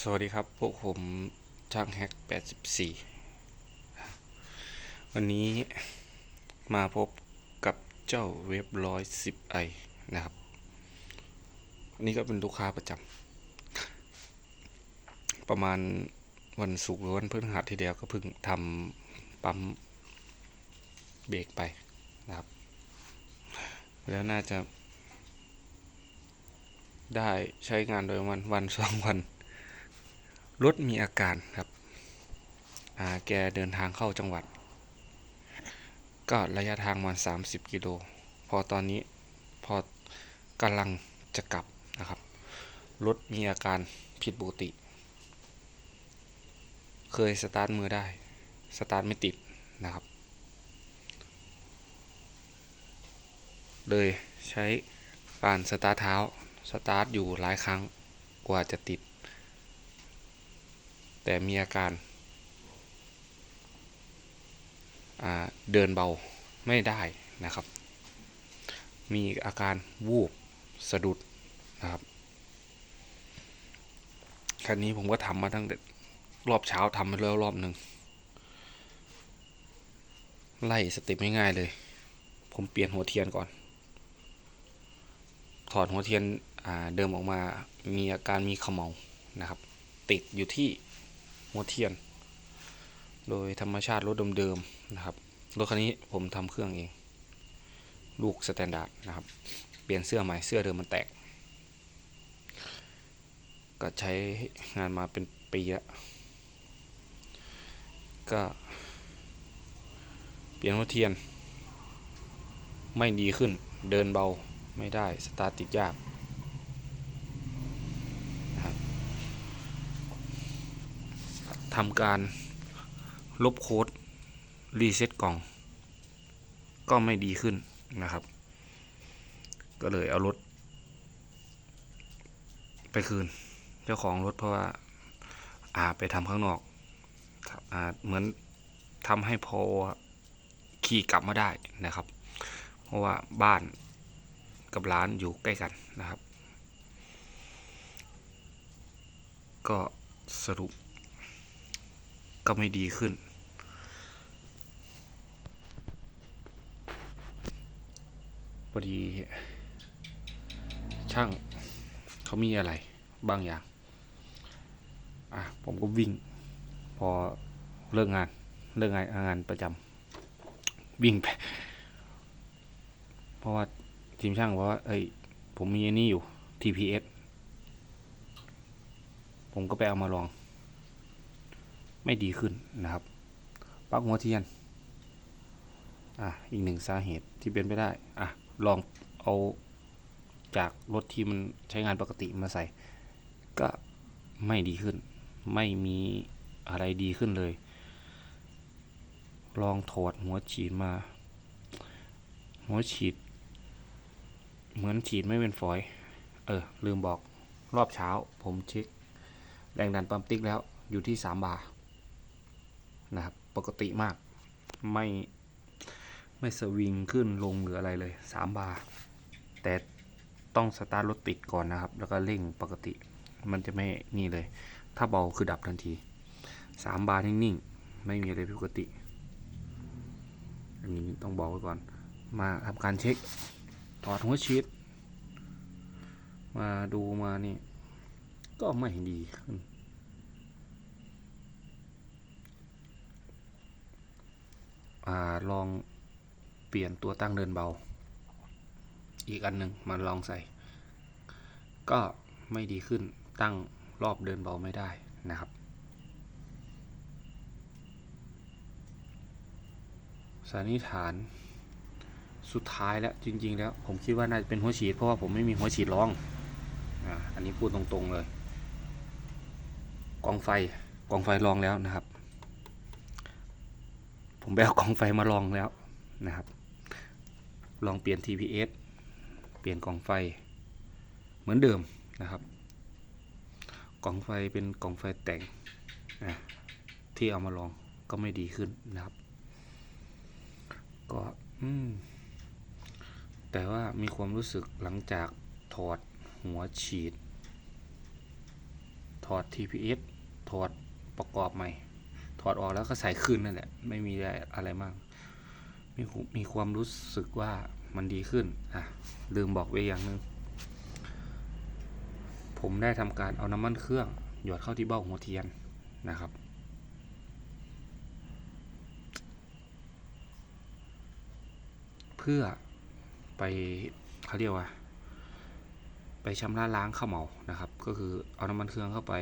สวัสดีครับ พวกผมช่างแฮก 84 วันนี้มาพบกับเจ้าเว็บร้อยสิบไอนะครับอันนี้ก็เป็นลูกค้าประจำ ประมาณวันศุกร์หรือวันพฤหัสที่เดียวก็เพิ่งทำปั๊มเบรกไปนะครับ แล้วน่าจะ ได้ใช้งานโดยวันวันสองวันรถมีอาการครับอ่าแกเดินทางเข้าจังหวัด ก็ระยะทางมัน30 กิโล พอตอนนี้พอกำลังจะกลับนะครับ รถมีอาการผิดปกติ เคยสตาร์ทมือได้ สตาร์ทไม่ติดนะครับ เลยใช้การสตาร์ทเท้า สตาร์ทอยู่หลายครั้งกว่าจะติด แต่มีอาการาเดินเบาไม่ได้นะครับ มีอาการวูบสะดุดนะครับคันนี้ผมก็ทำมาตั้งแต่รอบเช้าทำมาแล้วรอบหนึ่งไล่สเต็ปง่ายๆเลย ผมเปลี่ยนหัวเทียนก่อน ถอดหัวเทียน เดิมออกมามีอาการมีขมเมานะครับ ติดอยู่ที่หัวเทียน โดยธรรมชาติรถเดิมๆนะครับรถคันนี้ผมทำเครื่องเอง ลูกสแตนดาร์ดนะครับ เปลี่ยนเสื้อใหม่เสื้อเดิมมันแตก ก็ใช้งานมาเป็นปีละก็ เปลี่ยนหัวเทียน ไม่ดีขึ้นเดินเบาไม่ได้สตาร์ทติดยากนะครับ ทำการลบโค้ดรีเซ็ตกล่อง ก็ไม่ดีขึ้นนะครับ ก็เลยเอารถ ไปคืน เจ้าของรถเพราะว่าอาไปทำข้างนอกอาเหมือนทำให้พอขี่กลับมาได้นะครับ เพราะว่าบ้านกับร้านอยู่ใกล้กันนะครับ ก็สรุป ก็ไม่ดีขึ้น พอดี ช่างเขามีอะไรบางอย่าง อะ ผมก็วิ่ง พอเลิกงาน เลิกงานงานประจำวิ่งไป เพราะว่าทีมช่างบอกว่า เอ้ย ผมมีอันนี้อยู่ TPS ผมก็ไปเอามาลอง ไม่ดีขึ้นนะครับปลั๊กหัวเทียนอะอีกหนึ่งสาเหตุที่เป็นไปได้อะลองเอาจากรถที่มันใช้งานปกติมาใส่ ก็ไม่ดีขึ้น ไม่มีอะไรดีขึ้นเลย ลองถอดหัวฉีดมา หัวฉีด เหมือนฉีดไม่เป็นฝอย เออ ลืมบอกรอบเช้า ผมเช็ค แรงดันปั๊มติ๊กแล้วอยู่ที่สามบาร์ นะครับ ปกติมาก ไม่ไม่สวิงขึ้นลงหรืออะไรเลยสามบาร์ แต่ต้องสตาร์ทรถติดก่อนนะครับ แล้วก็เร่งปกติ มันจะไม่นี่เลย ถ้าเบาคือดับทันทีสามบาร์นิ่งๆ ไม่มีอะไรผิดปกติ อันนี้ต้องบอกไว้ก่อน มาทำการเช็ค ถอดหัวชีตมาดูมานี่ ก็ไม่ดีขึ้น อลองเปลี่ยนตัวตั้งเดินเบา อีกอันหนึ่งมาลองใส่ ก็ไม่ดีขึ้นตั้งรอบเดินเบาไม่ได้นะครับ สันนิษฐานสุดท้ายแล้วจริง ๆ แล้ว ผมคิดว่าน่าจะเป็นหัวฉีดเพราะว่าผมไม่มีหัวฉีดรองอ่าอันนี้พูดตรงๆเลย กองไฟกองไฟลองแล้วนะครับ ผมไปเอากองไฟมาลองแล้วนะครับ ลองเปลี่ยน TPS เปลี่ยนกองไฟเหมือนเดิมนะครับ กองไฟเป็นกองไฟแต่งนะที่เอามาลองก็ไม่ดีขึ้นนะครับ ก็อืมแต่ว่ามีความรู้สึกหลังจากถอดหัวฉีด ถอด TPS ถอดประกอบใหม่ ถอดออกแล้วก็ใส่คืนนั่นแหละ ไม่มีอะไรมากมีมีความรู้สึกว่ามันดีขึ้น อะ ลืมบอกไว้อย่างหนึงผมได้ทำการเอาน้ำมันเครื่อง หยดเข้าที่เบ้าหัวเทียนนะครับ เพื่อไปเขาเรียกว่า ไปชำระล้างข้าวเหมานะครับ ก็คือเอาน้ำมันเครื่องเข้าไป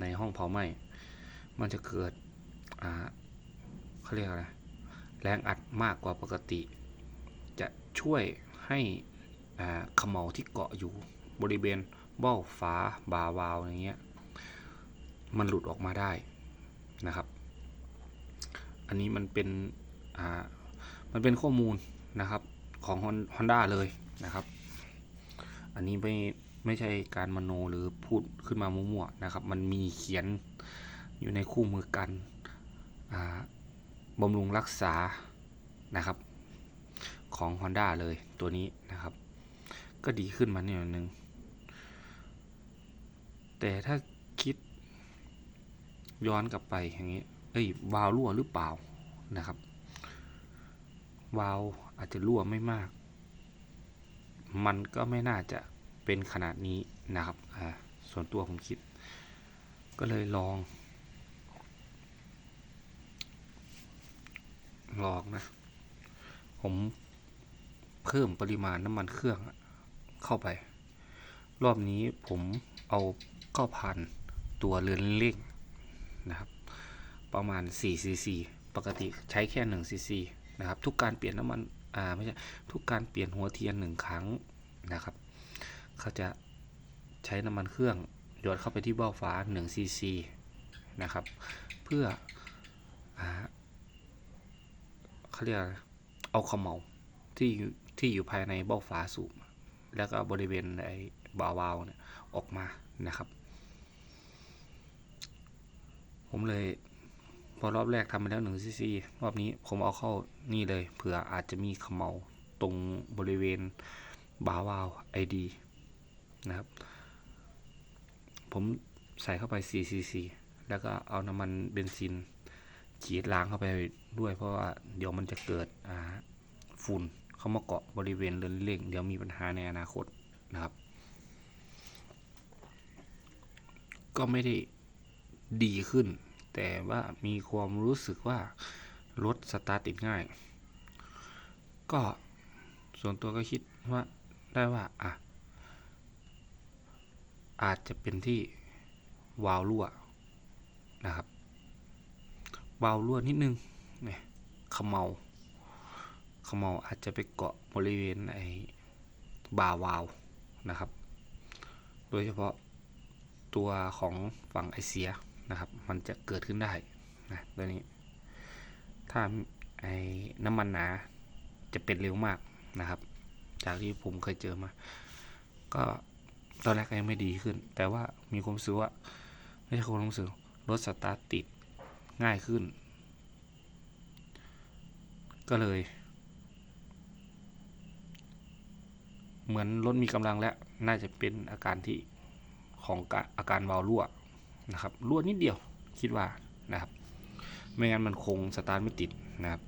ในห้องเผาไหม้มันจะเกิด เขาเรียกอะไรแรงอัดมากกว่าปกติ จะช่วยให้ขมเหลาที่เกาะอยู่บริเวณเบ้าฝาบาวาล์วอย่างเงี้ยมันหลุดออกมาได้นะครับ อันนี้มันเป็นมันเป็นข้อมูลนะครับของ Honda เลยนะครับ อันนี้ไม่ไม่ใช่การมโนหรือพูดขึ้นมามั่วๆนะครับ มันมีเขียนอยู่ในคู่มือกัน บำรุงรักษานะครับของ Honda เลยตัวนี้นะครับ ก็ดีขึ้นมาเนี่ยนึง แต่ถ้าคิดย้อนกลับไปอย่างนี้เอ้ยวาลรั่วหรือเปล่านะครับวาลอาจจะรั่วไม่มาก มันก็ไม่น่าจะเป็นขนาดนี้นะครับอ่าส่วนตัวผมคิด ก็เลยลอง ลองนะ ผมเพิ่มปริมาณน้ำมันเครื่องเข้าไป รอบนี้ผมเอาเข้าพันตัวเรือนเร่งนะครับ ประมาณ 4 ซีซี ปกติใช้แค่ 1 ซีซีนะครับ ทุกการเปลี่ยนน้ำมัน อ่า ไม่ใช่ ทุกการเปลี่ยนหัวเทียนหนึ่งครั้งนะครับ เขาจะใช้น้ำมันเครื่องหยดเข้าไปที่เบ้าฟ้า1ซีซีนะครับ เพื่ออ เขาเรียกเอาเขมเหลาที่อยู่ที่อยู่ภายในเบ้าฝาสูบแล้วก็บริเวณไอ้บาวาวเนี่ยออกมานะครับ ผมเลยพอรอบแรกทำไปแล้วหนึ่งซีซีรอบนี้ผมเอาเข้านี่เลยเผื่ออาจจะมีเขมเหลาตรงบริเวณบาวาวไอดีนะครับ ผมใส่เข้าไป4ซีซีแล้วก็เอาน้ำมันเบนซิน ฉีดล้างเข้าไปด้วย เพราะว่าเดี๋ยวมันจะเกิดฝุ่นเข้ามาเกาะบริเวณเรือนเร่งเดี๋ยวมีปัญหาในอนาคตนะครับ ก็ไม่ได้ดีขึ้น แต่ว่ามีความรู้สึกว่ารถสตาร์ทติดง่าย ก็ส่วนตัวก็คิดว่าได้ว่าอะอาจจะเป็นที่วาล์วรั่วนะครับ วาลวรั่วนิดนึงเนี่ยขมเมาขมเมาอาจจะไปเกาะบริเวณไอ้บาวาวนะครับ โดยเฉพาะตัวของฝั่งไอเสียนะครับ มันจะเกิดขึ้นได้นะตัวนี้ ถ้าไอ้น้ำมันหนาจะเป็นเร็วมากนะครับ จากที่ผมเคยเจอมา ก็ตอนแรกยังไม่ดีขึ้น แต่ว่ามีความรู้สึกว่าไม่ใช่ความรู้สึกรถสตาร์ทติด ง่ายขึ้น ก็เลย เหมือนรถมีกำลังแล้ว น่าจะเป็นอาการที่ของอาการวาล์วรั่วนะครับรั่วนิดเดียวคิดว่านะครับ ไม่งั้นมันคงสตาร์ทไม่ติดนะครับ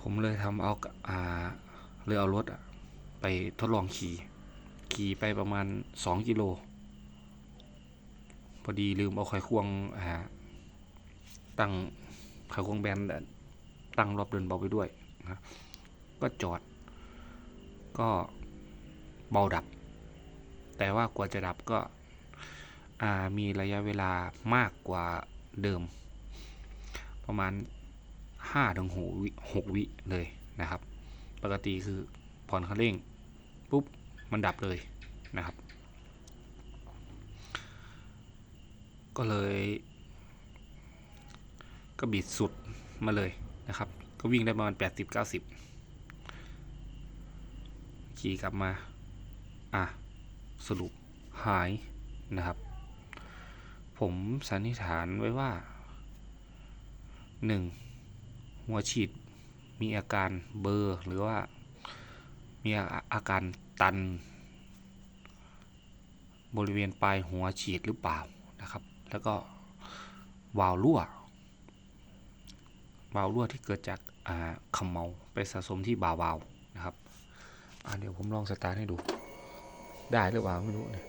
ผมเลยทำเอาอ่าเลยเอารถอะไปทดลองขี่ ขี่ไปประมาณ 2 กิโล พอดีลืมเอาไขควงอ่าตั้งไขควงแบนตั้งรอบเดินเบาไปด้วยนะก็จอด ก็เบาดับ แต่ว่ากว่าจะดับก็มีระยะเวลามากกว่าเดิม ประมาณ5ถึง6วิ6วิเลยนะครับ ปกติคือผ่อนคันเร่ง ปุ๊บ มันดับเลยนะครับ ก็เลย ก็บิดสุดมาเลยนะครับ ก็วิ่งได้ประมาณ 80-90 ขี่กลับมา อะ สรุปหายนะครับ ผมสันนิษฐานไว้ว่า 1. หัวฉีดมีอาการเบอร์หรือว่ามีอาการตัน บริเวณปลายหัวฉีดหรือเปล่านะครับ แล้วก็วาล์วรั่ว วาล์วรั่วที่เกิดจากอ่าเขมเมาไปสะสมที่บาวาล์วนะครับเดี๋ยวผมลองสตาร์ทให้ดู ได้หรือเปล่าไม่รู้เนี่ย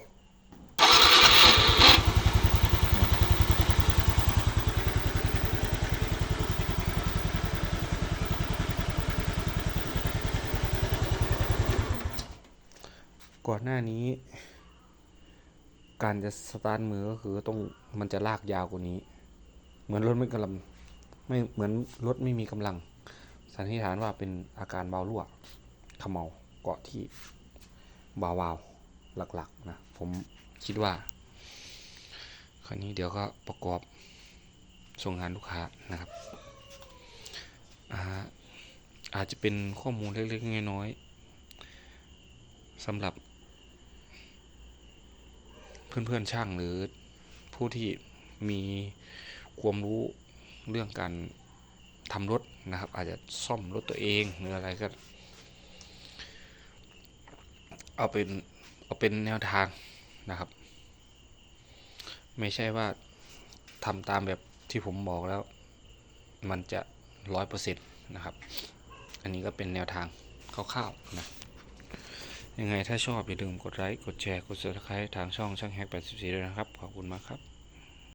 ก่อนหน้านี้ การจะสตาร์ทมือก็คือต้องมันจะลากยาวกว่านี้ เหมือนรถไม่กำลังไม่เหมือนรถไม่มีกำลัง สันนิษฐานว่าเป็นอาการเบารั่วเขมเมาเกาะที่บาวาวหลักๆนะผมคิดว่าคราวนี้เดี๋ยวก็ประกอบส่งงานลูกค้านะครับอาอาจจะเป็นข้อมูลเล็กๆน้อยๆสำหรับ เพื่อนๆช่างหรือผู้ที่มีความรู้เรื่องการทำรถนะครับ อาจจะซ่อมรถตัวเองหรืออะไรก็ เอาเป็นเอาเป็นแนวทางนะครับ ไม่ใช่ว่าทำตามแบบที่ผมบอกแล้ว มันจะร้อยเปอร์เซ็นต์นะครับ อันนี้ก็เป็นแนวทางคร่าวๆนะ ยังไงถ้าชอบอย่าลืมกดไลค์ กดแชร์ กด subscribe ทางช่องช่างแฮก84ด้วยนะครับ ขอบคุณมากครับ